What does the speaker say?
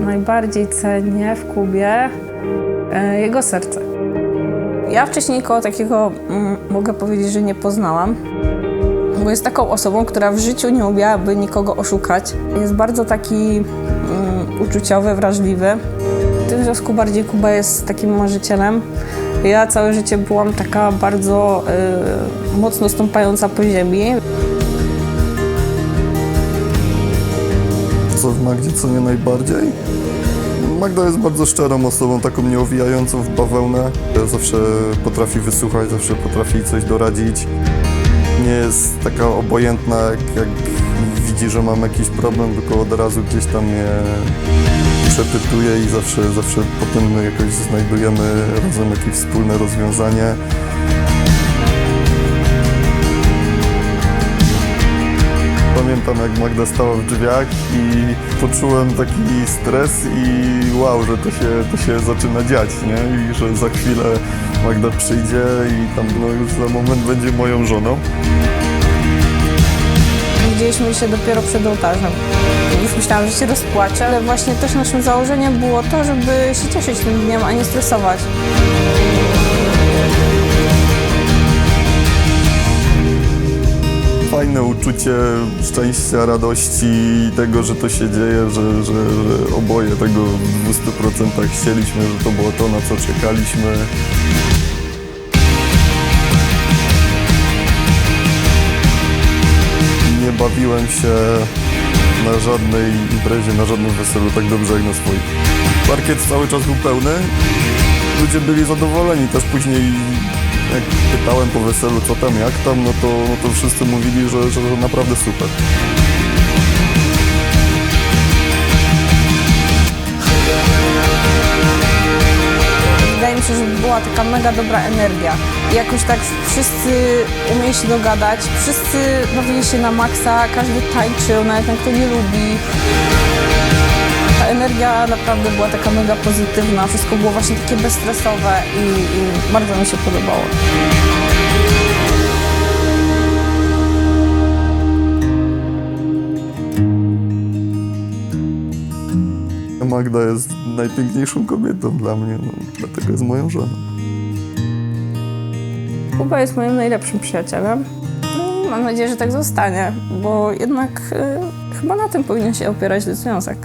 najbardziej cenię w Kubie e, jego serce. Ja wcześniej nikogo takiego mm, mogę powiedzieć, że nie poznałam, bo jest taką osobą, która w życiu nie umiałaby nikogo oszukać. Jest bardzo taki mm, uczuciowy, wrażliwy. W tym związku bardziej Kuba jest takim marzycielem. Ja całe życie byłam taka bardzo y, mocno stąpająca po ziemi. Co w Magdzie cenię najbardziej? Magda jest bardzo szczerą osobą, taką nieowijającą w bawełnę. Zawsze potrafi wysłuchać, zawsze potrafi coś doradzić. Nie jest taka obojętna, jak, jak widzi, że mam jakiś problem, tylko od razu gdzieś tam mnie przepytuje i zawsze, zawsze potem jakoś znajdujemy razem jakieś wspólne rozwiązanie. Pamiętam jak Magda stała w drzwiach i poczułem taki stres i wow, że to się, to się zaczyna dziać, nie? I że za chwilę Magda przyjdzie i tam no już za moment będzie moją żoną. Widzieliśmy się dopiero przed ołtarzem. Już myślałam, że się rozpłaczę, ale właśnie też naszym założeniem było to, żeby się cieszyć tym dniem, a nie stresować. Fajne uczucie szczęścia, radości i tego, że to się dzieje, że, że, że oboje tego w 200% chcieliśmy, że to było to, na co czekaliśmy. Nie bawiłem się na żadnej imprezie, na żadnym weselu tak dobrze jak na swoim. Parkiet cały czas był pełny. Ludzie byli zadowoleni. Też później jak pytałem po weselu co tam, jak tam, no to, no to wszyscy mówili, że, że to naprawdę super. Wydaje mi się, że była taka mega dobra energia. Jakoś tak wszyscy umieli się dogadać, wszyscy bawili się na maksa, każdy tańczył, nawet ten, kto nie lubi. Energia naprawdę była taka mega pozytywna, wszystko było właśnie takie bezstresowe i, i bardzo mi się podobało. Magda jest najpiękniejszą kobietą dla mnie, no, dlatego jest moją żoną. Kuba jest moim najlepszym przyjacielem. No, i mam nadzieję, że tak zostanie, bo jednak y, chyba na tym powinien się opierać związek.